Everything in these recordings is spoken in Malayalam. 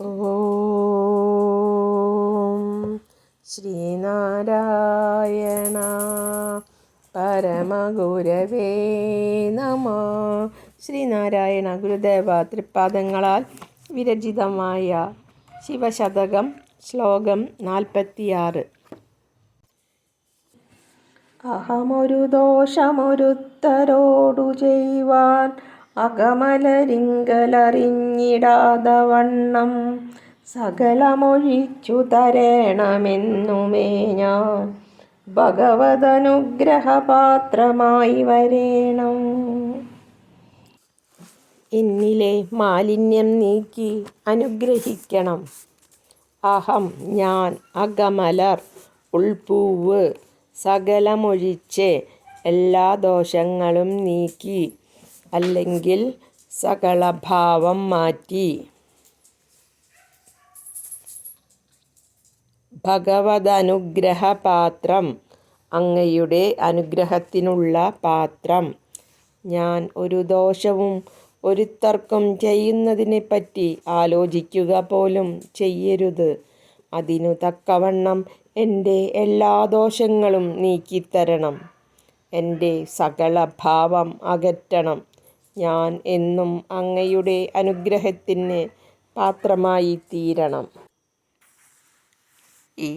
ഓം ശ്രീനാരായണ പരമഗുരവേ നമ. ശ്രീനാരായണ ഗുരുദേവ തൃപ്പാദങ്ങളാൽ വിരചിതമായ ശിവശതകം ശ്ലോകം നാൽപ്പത്തിയാറ്. അഹമൊരു ദോഷമൊരുത്തരോടു ചെയ്യുവാൻ അകമലരിങ്കലറിഞ്ഞിടാതെ വണ്ണം സകലമൊഴിച്ചു തരേണമെന്നുമേ ഞാൻ ഭഗവതനുഗ്രഹപാത്രമായി വരേണം. എന്നിലെ മാലിന്യം നീക്കി അനുഗ്രഹിക്കണം. അഹം ഞാൻ അകമലർ ഉൾപ്പൂവ് സകലമൊഴിച്ച് എല്ലാ ദോഷങ്ങളും നീക്കി അല്ലെങ്കിൽ സകളഭാവം മാറ്റി. ഭഗവതനുഗ്രഹപാത്രം അങ്ങയുടെ അനുഗ്രഹത്തിനുള്ള പാത്രം. ഞാൻ ഒരു ദോഷവും ഒരു തർക്കം ചെയ്യുന്നതിനെപ്പറ്റി ആലോചിക്കുക പോലും ചെയ്യരുത്. അതിനു തക്കവണ്ണം എന്റെ എല്ലാ ദോഷങ്ങളും നീക്കിത്തരണം. എന്റെ സകല ഭാവം അകറ്റണം. ഞാൻ എന്നും അങ്ങയുടെ അനുഗ്രഹത്തിന് പാത്രമായി തീരണം. ഈ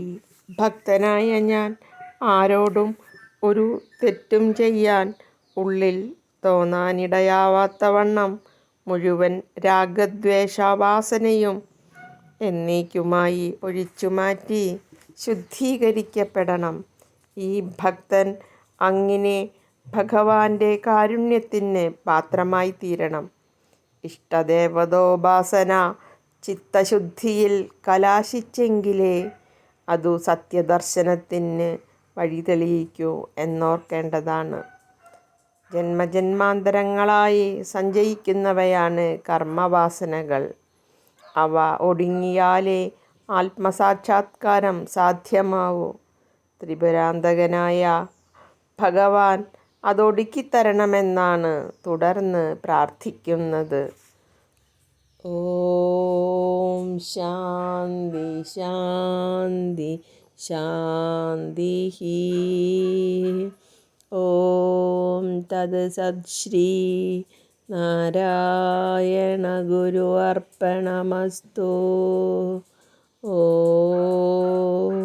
ഭക്തനായ ഞാൻ ആരോടും ഒരു തെറ്റും ചെയ്യാൻ ഉള്ളിൽ തോന്നാനിടയാവാത്തവണ്ണം മുഴുവൻ രാഗദ്വേഷവാസനയും എന്നേക്കുമായി ഒഴിച്ചുമാറ്റി ശുദ്ധീകരിക്കപ്പെടണം. ഈ ഭക്തൻ അങ്ങനെ ഭഗവാന്റെ കാരുണ്യത്തിന് പാത്രമായി തീരണം. ഇഷ്ടദേവതോപാസന ചിത്തശുദ്ധിയിൽ കലാശിച്ചെങ്കിലേ അതു സത്യദർശനത്തിന് വഴി തെളിയിക്കൂ എന്നോർക്കേണ്ടതാണ്. ജന്മജന്മാന്തരങ്ങളായി സഞ്ചയിക്കുന്നവയാണ് കർമ്മവാസനകൾ. അവ ഒടുങ്ങിയാലേ ആത്മസാക്ഷാത്കാരം സാധ്യമാവൂ. ത്രിപുരാന്തകനായ ഭഗവാൻ അതൊടുക്കിത്തരണമെന്നാണ് തുടർന്ന് പ്രാർത്ഥിക്കുന്നത്. ഓം ശാന്തി ശാന്തി ശാന്തി ഓം തത് സത്ശ്രീ നാരായണ ഗുരു അർപ്പണമസ്തു. ഓം